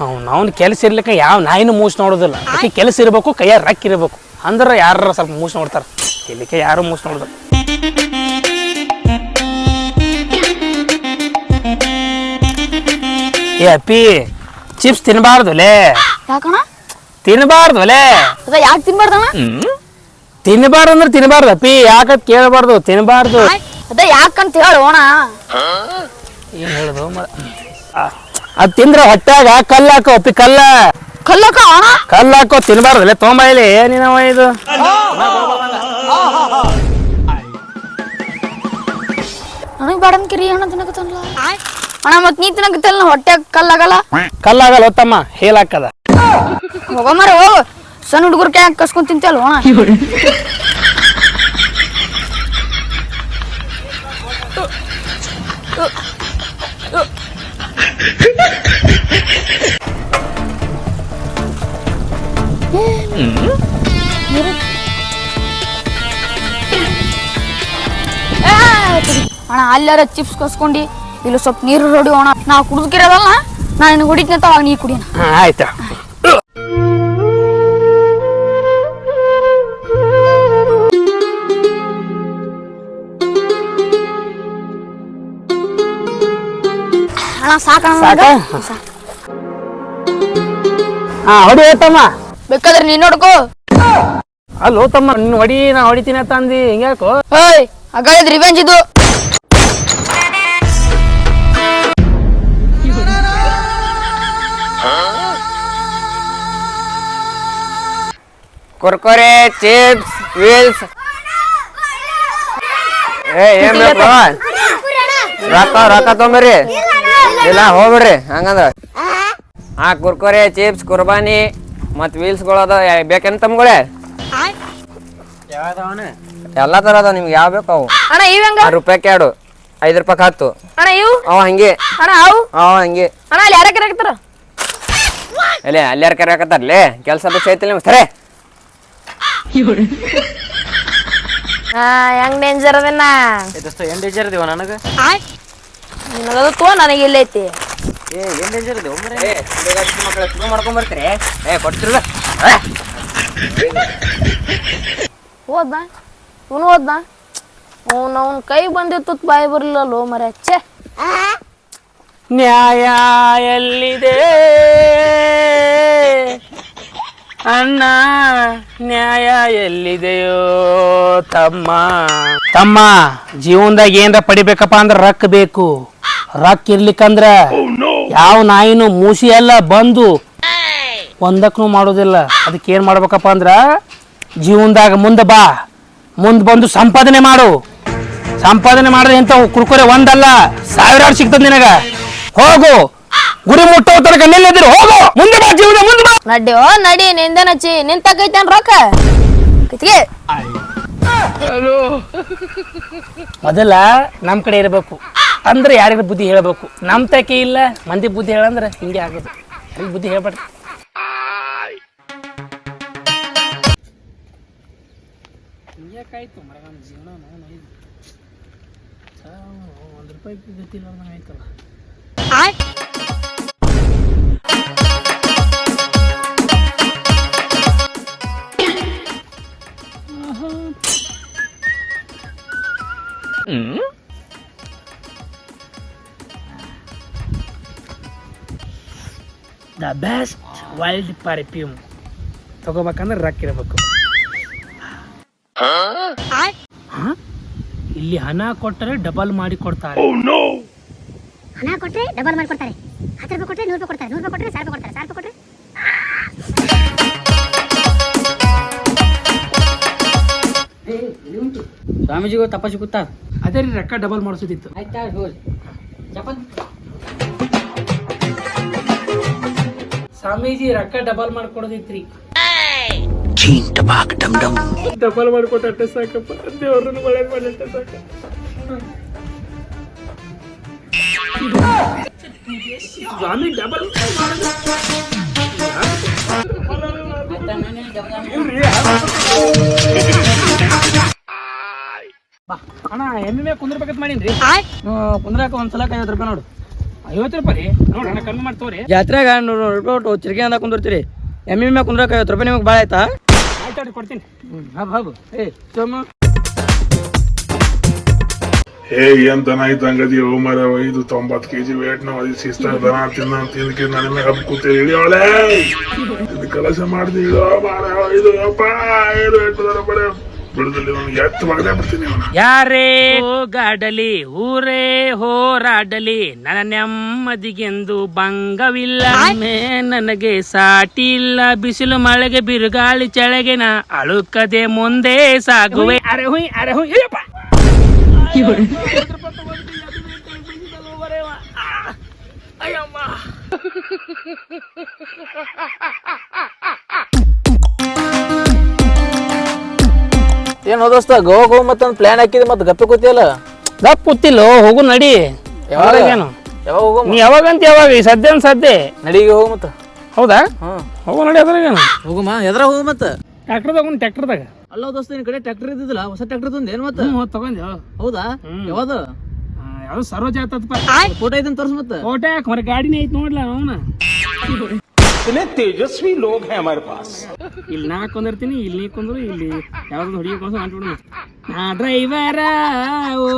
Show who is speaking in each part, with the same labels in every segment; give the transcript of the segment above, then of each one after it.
Speaker 1: ಅವ್ನು ಅವ್ನ ಕೆಲಸ ಇರ್ಲಿಕ್ಕೆ ಯಾವ ನಾಯಿನೂ ಮೂಸ್ ನೋಡೋದಿಲ್ಲ. ಅದಕ್ಕೆ ಕೆಲಸ ಇರಬೇಕು ಕೈಯಾಗ ರೊಕ್ಕ ಇರಬೇಕು. ಅಂದ್ರೆ ಯಾರು ಸ್ವಲ್ಪ ಮೂಸ್ ನೋಡ್ತಾರೆ. ಇಲ್ಲಿಕ್ಕೆ ಯಾರು ಮೂಸ್ ನೋಡೋದಿಲ್ಲ. ಏ ಅಪ್ಪಿ ಚಿಪ್ಸ್ ತಿನ್ನಬಾರ್ದು ಲೇ.
Speaker 2: ಯಾಕಣ
Speaker 1: ತಿನ್ನಬಾರ್ದು ಲೇ.
Speaker 2: ಅದ ಯಾಕೆ ತಿನ್ಬಾರ್ದಣ್ಣ
Speaker 1: ತಿನ್ನಬಾರ್ದು ಅಂದ್ರೆ ತಿನ್ನಬಾರ್ದು ಅಪ್ಪಿ ಯಾಕಂತ ಕೇಳಬಾರ್ದು? ತಿನ್ನಬಾರ್ದು
Speaker 2: ಅದ ಯಾಕಂತ ಹೇಳು ಅಣ್ಣ.
Speaker 1: ಏನ್ ಹೇಳುದು? ಅದು ತಿಂದ್ರೆ ಹೊಟ್ಯಾಗ ಕಲ್ಲಾಕೋ ಹಾಕೋ ಅಪ್ಪಿ ಕಲ್ಲ.
Speaker 2: ಕಲ್ಲಕ ಅಣ್ಣ
Speaker 1: ತಿನ್ಬಾರ್ದಲ್ಲೇ ಹಾಕೋ ತಿನ್ನಬಾರ್ದು ಲೇ ತೊಂಬ ಇಲ್ಲಿ. ಏನಿನವ ಇದು?
Speaker 2: ನನಗ್ ಬೇಡ ಕಿರಿ ಅಣ್ಣ ತಿನ್ನಕತ್ತಲ್ಲ ಅಣ್ಣ ಮತ್ ನೀ ತಿನ್ನಕತ್ತಲ್ಲ ಹೊಟ್ಟೆ ಕಲ್ಲಾಗಲ್ಲ
Speaker 1: ಕಲ್ಲಾಗಲ್ಲ ಹೊತ್ತಮ್ಮ ಹೇಲ್ ಹಾಕದ.
Speaker 2: ಹೋಗೋ ಮರ ಹೋಗು. ಸಣ್ಣ ಹುಡುಗರು ಕ್ಯಾ ಕಸ್ಕೊಂಡ್ ತಿಂತಲ್ಲ ಅಣ್ಣ. ಅಣ್ಣ ಅಲ್ಲಾರ ಚಿಪ್ಸ್ ಕಸ್ಕೊಂಡಿ ಇಲ್ಲಿ ಸ್ವಲ್ಪ ನೀರು ಹೊಡಿ ಅಣ್ಣ ನಾವು ಕುಡಿದ್ಕಿರೋದಲ್ಲ ನಾನು ನಿನಗೆ ಹೊಡಿತೀನಿ ಅವಾಗ ನೀ ಕುಡಿಯೋಣ
Speaker 1: ಹಾ ಆಯ್ತಾ
Speaker 2: ಅಣ್ಣ ಸಾಕಣ್ಣ
Speaker 1: ಸಾಕ
Speaker 2: ನನಗೆ?
Speaker 1: ಹಾ ಹೊಡಿ ಹೋತಮ್ಮ
Speaker 2: ಬೇಕಾದ್ರೆ ನೀನ್ ನೋಡ್ಕೋ.
Speaker 1: ಅಲ್ಲೋ ತಮ್ಮ ನಿನ್ನ ಹೊಡಿ ನಾ ಹೊಡಿತೀನಿ ಅಂತ ಅಂದಿ ಹಿಂಗ್ಯಾಕೋ
Speaker 2: ಹೇಯ್ ಹಾಗಾದ್ರೆ ರಿವೆಂಜ್ ಇದು.
Speaker 3: ಕುರ್ಕುರೆ ಚಿಪ್ಸ್ ವೀಲ್ಸ್ ಏ ಏನ್ ಬೇಕು? ರೊಕ್ಕ ರೊಕ್ಕ ತೊಂಬರ್ರಿ ಇಲ್ಲ ಹೋಗ್ಬಿಡ್ರಿ ಹಂಗಂದ್ರ. ಹಾ ಕುರ್ಕುರೆ ಚಿಪ್ಸ್ ಕುರ್ಬಾನಿ. ಮತ್ ವೀಲ್ಸ್ಗಳದ ಬೇಕೇನ್ ತಮ್ಗಳೇ ಎಲ್ಲಾ ತರ ಅದಾವ ನಿಮ್ಗೆ ಯಾವ ಬೇಕು ಅವು?
Speaker 2: ಅಣ್ಣ ಇವ್ ಹೆಂಗ?
Speaker 3: ಆರು ರೂಪಾಯಿ ಎರಡು ಐದು ರೂಪಾಯಿ ಹತ್ತು.
Speaker 2: ಅಣ್ಣ ಇವು?
Speaker 3: ಅವ ಹಂಗೆ.
Speaker 2: ಅಣ್ಣ ಅವು?
Speaker 3: ಅವ ಹಂಗೆ.
Speaker 2: ಅಣ್ಣ ಅಲ್ಲಿ ಯಾರ ಕರೆಕ್ತಾರ
Speaker 3: ಎಲೆ ಅಲ್ಯಾರ ಕರೆಯಕತ್ತಾರ್ಲೆ ಕೆಲಸ ಬಿಟ್ಟು ಐತಿಲ್ಲ ನಿಮ್ಗೆ ಸರಿ.
Speaker 2: ಹಾ ಹೆಂಗ್ ಡೇಂಜರ್ ಅದನ್ನ
Speaker 4: ಏನ್ ಡೇಂಜರ್ ಇದೀವ ನನಗ?
Speaker 2: ನಿನಗದು ತೋ ನನಗೆ ಇಲ್ಲ ಐತಿ.
Speaker 4: ಏ ಏನ್ ಡೇಂಜರ್ ಇದೆ? ಒಮ್ಮೆ
Speaker 3: ಮಕ್ಕಳು ಮಾಡ್ಕೊಂಡ್ ಬರ್ತೀರಿ? ಏ ಕೊಡ್ತಿರ
Speaker 2: ಹೋದ್ನ? ಇವನು ಹೋದ್ನ? ಅವ್ನ ಅವ್ನ ಕೈ ಬಂದಿತ್ತು ಬಾಯಿ ಬರ್ಲಿಲ್ಲ ಲೋ ಮರ ಛೇ.
Speaker 1: ನ್ಯಾಯ ಎಲ್ಲಿದೆ? ಅಣ್ಣ ನ್ಯಾಯ ಎಲ್ಲಿದೆಯೋ ತಮ್ಮ. ತಮ್ಮ ಜೀವನದಾಗ ಏನ್ರ ಪಡಿಬೇಕಪ್ಪ ಅಂದ್ರ ರೊಕ್ಕ ಬೇಕು. ರೊಕ್ಕ ಇರ್ಲಿಕ್ಕಂದ್ರ ಯಾವ ನಾಯಿನೂ ಮೂಸಿ ಎಲ್ಲ ಬಂದು ಒಂದಕ್ಕೂ ಮಾಡೋದಿಲ್ಲ. ಅದಕ್ಕೆ ಏನ್ ಮಾಡ್ಬೇಕಪ್ಪ ಅಂದ್ರ ಜೀವನದಾಗ ಮುಂದೆ ಬಾ. ಮುಂದೆ ಬಂದು ಸಂಪಾದನೆ ಮಾಡು. ಸಂಪಾದನೆ ಮಾಡಿದ್ರೆ ಇಂಥ ಕುರ್ಕುರೆ ಒಂದಲ್ಲ. ಸಾವಿರಾರು ಸಿಗ್ತದ ನಿನಗ. ಹೋಗು. ಗುರಿ ಮುಟ್ಟೋ ತನಕ ನಿಲ್ಲದಿರು ಹೋಗು. ಮುಂದೆ ಬಾ ಜೀವನ ಮುಂದೆ ಬಾ.
Speaker 2: ನಡಿ ಓ ನಡಿ ನಿಂದ ನಚ್ಚಿ. ನಿಂತಕೈತೇನ್ ರೊಕ್ಕ? ಕಿತ್ಗೆ
Speaker 1: ಮೊದಲ ನಮ್ಮ ಕಡೆ ಇರಬೇಕು. ಅಂದ್ರೆ ಯಾರಿಗ ಬುದ್ಧಿ ಹೇಳಬೇಕು. ನಮ್ಮ ತಕೆ ಇಲ್ಲ, ಮಂದಿ ಬುದ್ಧಿ ಹೇಳಂದ್ರೆ ಹಿಂಗೆ ಆಗೋದು. ಅಲ್ಲಿ ಬುದ್ಧಿ ಹೇಳ್ಬಾರ್ದು ನಮ್ಮ ಜೀವನ ಒಂದು ರೂಪಾಯಿ ಗೊತ್ತಿಲ್ಲ ಆಯ್ತಲ್ಲ. ದ ಬೆಸ್ಟ್ ವೈಲ್ಡ್ ಪರ್ಫ್ಯೂಮ್ ತಗೋಬೇಕಂದ್ರೆ ರೊಕ್ಕ ಇರಬೇಕು. ಇಲ್ಲಿ ಹಣ ಕೊಟ್ಟರೆ ಡಬಲ್ ಮಾಡಿ ಕೊಡ್ತಾರೆ.
Speaker 5: ಹಣ ಕೊಟ್ಟರೆ ಡಬಲ್ ಮಾಡಿ ಕೊಡ್ತಾರೆ. ಹತ್ತು ರೂಪಾಯಿ ಕೊಟ್ಟರೆ ನೂರು ರೂಪಾಯಿ ಕೊಡ್ತಾರೆ. ನೂರು ರೂಪಾಯಿ ಕೊಟ್ಟರೆ ಸಾವಿರ ರೂಪಾಯಿ ಕೊಡ್ತಾರೆ. ಸಾವಿರ ರೂಪಾಯಿ ಕೊಟ್ಟರೆ
Speaker 4: ಸ್ವಾಮೀಜಿಗೂ ತಪಾಸಿ ಕೂತ
Speaker 1: ಅದೇ ರೀ ರೊಕ್ಕ ಡಬಲ್ ಮಾಡಿಸೋದಿತ್ತು.
Speaker 4: ಆಯ್ತಾ ಹೋಗಿ. ಚಪಾತಿ
Speaker 1: ಸ್ವಾಮೀಜಿ ರೊಕ್ಕ ಡಬಲ್ ಮಾಡ್ಕೊಡೋದಿತ್ರಿ. ಡಬಲ್ ಮಾಡ್ಕೊಟ್ಟೆ ಸಾಕಪ್ಪ. ದೇವ್ರನ್ನ ಒಳ್ಳೇದ್ ಮಾಡಟ್ಟೆ ಸಾಕ. ಸ್ವಾಮಿ ಡಬಲ್ ಅಣ್ಣ ಎಮ್ಮೆ ಕುಂದ್ರಬೇಕಂತ ಮಾಡೀನ್ರಿ.
Speaker 4: ಕುಂದ್ರಾಕ ಒಂದ್ ಸಲ ಐವತ್ತು ರೂಪಾಯಿ ನೋಡು.
Speaker 1: ಐವತ್ತು ರೂಪಾಯಿ ನೋಡೋಣ ಕಮ್ಮಿ ಮಾಡ್ತವ್ರಿ.
Speaker 6: ಜಾತ್ರೆಗ ಚಿರ್ಗೆ ಅಂದ ಕುಂದಿರ್ತೀರಿ. ಎಮ್ಮಿ ಮ್ಯಾಗ ಕುಂದ್ರಕ ಐವತ್ತು ರೂಪಾಯಿ ನಿಮಗೆ ಭಾಳ ಆಯ್ತಾ?
Speaker 1: ಆಯ್ತು ಕೊಡ್ತೀನಿ.
Speaker 6: ಹಬ್ ಹಬ್ ಏ ಸೋಮ.
Speaker 7: ಏ ಏನ್ ದನ ಓ ಮರ ಐದು ತೊಂಬತ್ತು ಕೆಜಿ ವೇಟ್ ನಾವು ಅದು ಸಿಸ್ತ ದನ ತಿನ್ನ ತಿನ್ನಕ್ಕೆ ನನ್ನ ಮೇಲೆ ಹಬ್ಬ ಕೂತಿ ಇಳಿಯೋಳೆ ಇದು ಕೆಲಸ ಮಾಡ್ದಿ ಇಳೋ ಮಾರ ಇದು ಅಪ್ಪ ಏನು ದನ ಬರೇ ಬಿಡುದಲ್ಲಿ ಅವ್ನು ಎತ್ತು ಮಗನೇ ಬಿಡ್ತೀನಿ ಅವನ.
Speaker 1: ಯಾರೇ ಹೋಗಾಡಲಿ ಊರೇ ಹೋರಾಡಲಿ ನನ್ನ ನೆಮ್ಮದಿಗೆಂದು ಭಂಗವಿಲ್ಲ. ಮೇ ನನಗೆ ಸಾಟಿ ಇಲ್ಲ ಬಿಸಿಲು ಮಳೆಗೆ ಬಿರುಗಾಳಿ ಚಳೆಗೆ ನಾ ಅಳುಕದೆ ಮುಂದೆ ಸಾಗುವೆ. ಅರೆ ಹುಯ್ ಅರೆ ಹುಯ್ ಅಯ್ಯಪ್ಪ
Speaker 3: ಏನು ದೋಸ್ತ ಗೋವಾ ಹೋಗೋ ಮತ್ತೆ ಒಂದು ಪ್ಲಾನ್ ಹಾಕಿದೆ ಮತ್ತೆ ಗಪ್ಪೆ ಕೂತಿಯಲ್ಲ
Speaker 1: ಗಪ್ ಕೂತಿಲ್ಲ ಹೋಗು ನಡಿ.
Speaker 3: ಯಾವಾಗ? ಹೋಗೋ
Speaker 1: ನೀ ಯಾವಾಗಂತ ಯಾವಾಗ ಈ ಸದ್ಯ ಸದ್ಯ
Speaker 3: ನಡಿಗೆ ಹೋಗು ಮತ್ತೆ
Speaker 1: ಹೌದಾ? ಹೋಗು ನಡಿ ಅದ್ರಾಗೇನು.
Speaker 6: ಹೋಗಮ್ಮ ಎದ್ರ ಹೋಗು ಮತ್ತೆ
Speaker 1: ಟ್ರ್ಯಾಕ್ಟರ್ದಾಗ ಒಂದು ಟ್ರ್ಯಾಕ್ಟರ್ದಾಗ
Speaker 6: ಅಲ್ಲ ದೋಸ್ತ ನಿನ್ ಕಡೆ ಟ್ರ್ಯಾಕ್ಟರ್ ಇದ್ದಿದ್ದಿಲ್ಲ ಹೊಸ ಟ್ರ್ಯಾಕ್ಟರ್ ತಂದ ಏನು ಮತ್ತೆ
Speaker 1: ಹ್ಞೂ ತಗೊಂಡ್ಯೋ
Speaker 6: ಹೌದಾ? ಯಾವ್ದು?
Speaker 1: ಯಾವ್ದು ಸರ್ವಜಾತ
Speaker 6: ಫೋಟೋ ಐತನ್ ತೋರಿಸ್ ಮತ್ತೆ
Speaker 1: ಫೋಟೋ ಯಾಕೆ ಹೊರ ಗಾಡಿನೇ ಐತಿ ನೋಡ್ಲ ಅವನ? ತೇಜಸ್ವಿ ಲೋಗ್ ಹೇ ಅಮರ್ ಪಾಸ್ ಇಲ್ಲಿ ನಾ ಕುಂದಿರ್ತೀನಿ ಇಲ್ಲಿ ನೀ ಕುಂದ್ರು ಇಲ್ಲಿ ಯಾವ್ದು ಹುಡುಗಿ ಕೊಂಡ್ರು ಅಂಟ್ಬಿಡು ನಾ ಡ್ರೈವರ ಓ.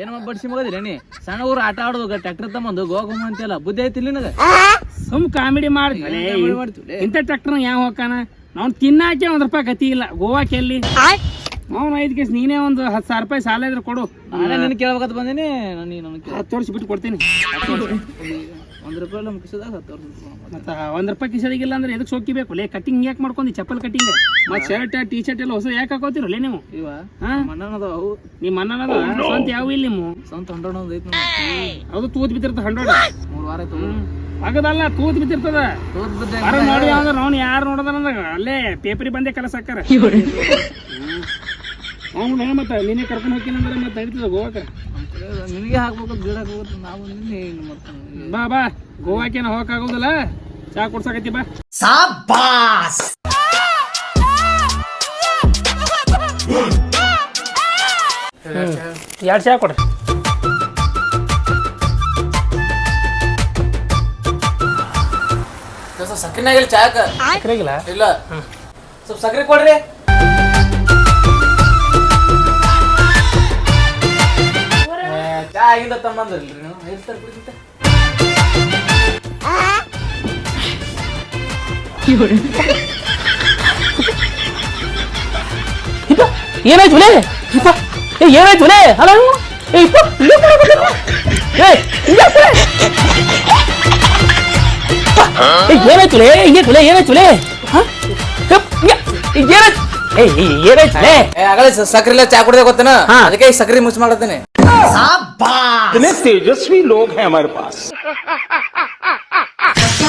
Speaker 6: ಏನ್ ಬಡ್ಸಿ ಮಗದಿಲ್ಲ ನೀ. ಸಣ್ಣ ಊರು ಆಟ ಆಡೋದು ಟ್ರ್ಯಾಕ್ಟರ್ ತಮ್ಮಂದು ಗೋಗಮ್ಮ ಅಂತೆಲ್ಲ ಬುದ್ಧಿ ಐತಿಲ್ಲ ನಿನಗ?
Speaker 1: ಸುಮ್ ಕಾಮಿಡಿ ಮಾಡ್ತೀನಿ ಇಂಥ ಟ್ರ್ಯಾಕ್ಟರ್ ಯಾವ ಹೋಗಾನ ನಾವು ತಿನ್ನಾಕೆ ಒಂದ್ ರೂಪಾಯಿ ಗತಿ ಇಲ್ಲ. ಗೋವಾಕ್ಕೆ ಎಲ್ಲಿ? ಅವ್ನು ಐದು ಕೇಸ್ ನೀನೇ ಒಂದು ಹತ್ತು ಸಾವಿರ ರೂಪಾಯಿ ಸಾಲ ಇದ್ರೆ ಕೊಡು.
Speaker 6: ನಾನೇ ನಿನ್ ಕೇಳ್ಬೇಕಂತ ಬಂದೀನಿ ನಾನು
Speaker 1: ಹತ್ತು ವರ್ಷ ಬಿಟ್ಟು ಕೊಡ್ತೀನಿ.
Speaker 6: ಒಂದು ರೂಪಾಯಿ ನಮ್ಮ ಕಿಸದಾಗ ಹತ್ತು ವರ್ಷ
Speaker 1: ಮತ್ತ ಒಂದ್ ರೂಪಾಯಿ ಕಿಸದಿಗಿಲ್ಲ ಅಂದ್ರೆ ಎದಕ್ ಸೋಕಿಬೇಕು ಲೇ ಕಟಿಂಗ್ ಯಾಕೆ ಮಾಡ್ಕೊಂಡಿ ಚಪ್ಪಲ್ ಕಟ್ಟಿಂಗ್ ಮತ್ ಶರ್ಟ್ ಟೀ ಶರ್ಟ್ ಎಲ್ಲ ಹೊಸ ಯಾಕೆ ಹಾಕೋತಿರಲ್ಲ ನೀವು?
Speaker 6: ಇವ
Speaker 1: ಹಾ?
Speaker 6: ಮಣ್ಣದ ಅವು.
Speaker 1: ನಿಮ್ಮ ಅಣ್ಣನದ? ಸ್ವಂತ ಯಾವ ಇಲ್ಲಿ ನಿಮ್ಮ?
Speaker 6: ಸ್ವಂತ ಹಂಡ್ರೆಡ್ ಒಂದು ಐತಿ
Speaker 1: ಅದು ತೂತ್ ಬಿದ್ದಿರ್ತ ಹಂಡ್ರೆಡ್
Speaker 6: ಮೂರು ವಾರ ಆಯ್ತು.
Speaker 1: ಆಗದಲ್ಲ ತೂತ್ ಬಿದ್ದಿರ್ತದ. ನೋಡಿ ಅಂದ್ರೆ ಅವ್ನು ಯಾರು ನೋಡದ ಅಲ್ಲೇ ಪೇಪರಿ ಬಂದೇ ಕೆಲಸ ಹಾಕಾರ ಅವ್ನು ಹೇಳ ಮತ್ತೆ ನೀನೇ ಕರ್ಕೊಂಡು ಹೋಗ್ತೀನಿ ಅಂದ್ರೆ ಮತ್ತೆ ನಡೀತದ ಗೋವಾಕ
Speaker 6: ನಿನಗೆ ಹಾಕ್ಬೇಕು ಗಿಡ ಹೋಗುತ್ತೆ ನಾವು ನಿನ್ನೆ ಮತ್ತೆ
Speaker 1: ಬಾ ಬಾ. ಗೋವಾಕೇನ ಹೋಗಕ್ಕಾಗೋದಿಲ್ಲ ಚಾ ಕುಡ್ಸಕತ್ತಿ ಬಾ. ಎರಡು ಚಾ ಕೊಡ್ರಿ?
Speaker 6: ಸಕ್ರಿನಾಗಿಲ್ಲ ಚಾಕ.
Speaker 1: ಸಕ್ರೆಗಿಲ್ಲ
Speaker 6: ಇಲ್ಲ. ಸ್ವಲ್ಪ ಸಕ್ಕರೆ ಕೊಡ್ರಿ. ಚಾ ಆಗಿಂದ ತಮ್ಮಂದ್ರಲ್ರಿ ನೀವು. ಇರ್ತಾರೆ ಬಿಡ್ತಿತ್ತ
Speaker 1: ಏನಾಯ್ತು ಲೇ ಇಪ್ಪ ಏ ಏನಾಯ್ತು ಲೇ ಅಲ್ಲ ಏ ಇಪ್ಪ ಏ ಏನಾಯ್ತು ಲೇ ಏನಾಯ್ತು ಲೇ ಏನಾಯ್ತು ಲೇ? ಏ, ಏನಾಯ್ತು? ಏ ಏ, ಏನಾಯ್ತು ಲೇ
Speaker 6: ಆಗಲೇ ಸಕ್ರೆ ಚಾ ಕುಡ್ದೆ ಗೊತ್ತೇನ. ಅದಕ್ಕೆ ಈ ಸಕ್ರೆ ಮುಚ್ಚ ಮಾಡತ್ತೇನೆ
Speaker 8: इतने तेजस्वी लोग हैं हमारे पास।